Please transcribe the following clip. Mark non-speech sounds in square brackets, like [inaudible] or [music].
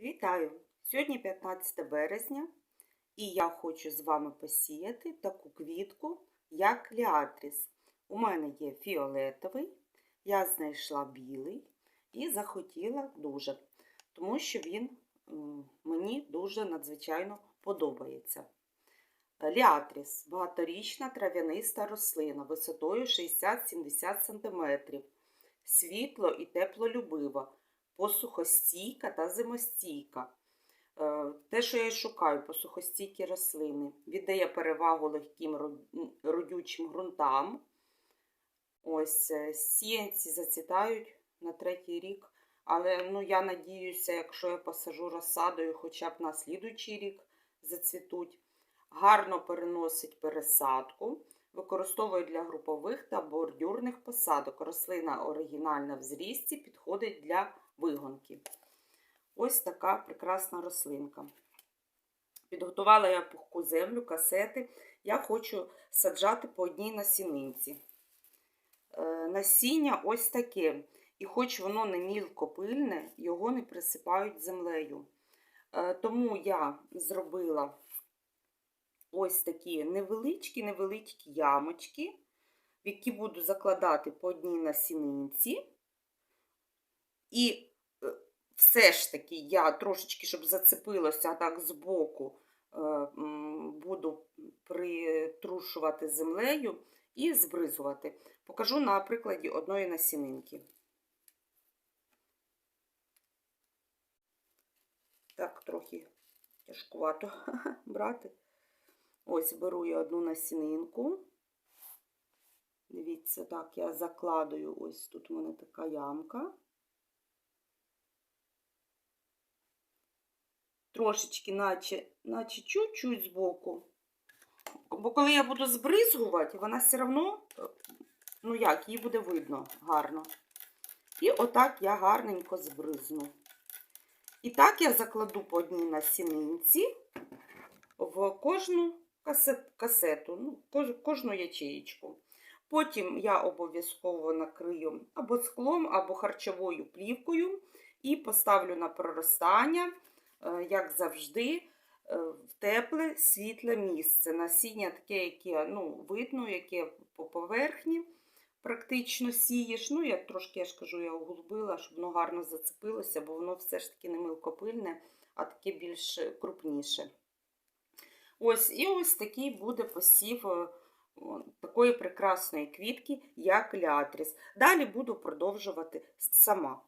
Вітаю! Сьогодні 15 березня, і я хочу з вами посіяти таку квітку, як ліатріс. У мене є фіолетовий, я знайшла білий і захотіла дуже, тому що він мені дуже надзвичайно подобається. Ліатріс багаторічна трав'яниста рослина висотою 60-70 см, світло і теплолюбива посухостійка та зимостійка. Е, Те, що я шукаю, посухостійкі рослини. Віддає перевагу легким родючим ґрунтам. Ось е, сіянці зацвітають на третій рік. Але ну, я надіюся, якщо я посажу розсадою, хоча б на слідуючий рік зацвітуть. Гарно переносить пересадку. Використовую для групових та бордюрних посадок. Рослина оригінальна в зрісті, підходить для вигонки. Ось така прекрасна рослинка. Підготувала я пухку землю, касети. Я хочу саджати по одній насінинці. Е, Насіння ось таке. І хоч воно не мілкопильне, його не присипають землею. Е, Тому я зробила ось такі невеличкі-невеличкі ямочки, в які буду закладати по одній насінинці. І е, все ж таки я трошечки, щоб зацепилося так збоку, е, буду притрушувати землею і збризувати. Покажу на прикладі одної насінинки. Так, трохи тяжкувато [laughs] брати. Ось беру я одну насінинку. Дивіться, так, я закладую, ось тут у мене така ямка. Трошечки, наче, наче чуть-чуть збоку. Бо коли я буду збризгувати, вона все одно, ну як, її буде видно гарно. І отак я гарненько збризну. І так я закладу по одній насінинці в кожну касет, касету, ну, кож, кожну ячеєчку. Потім я обов'язково накрию або склом, або харчовою плівкою і поставлю на проростання, е, як завжди, е, в тепле, світле місце. Насіння таке, яке ну, видно, яке по поверхні практично сієш. Ну, я трошки, я ж кажу, я углубила, щоб воно гарно зацепилося, бо воно все ж таки не милкопильне, а таке більш крупніше. Ось, і ось такий буде посів е, такої прекрасної квітки, як лятріс. Далі буду продовжувати сама.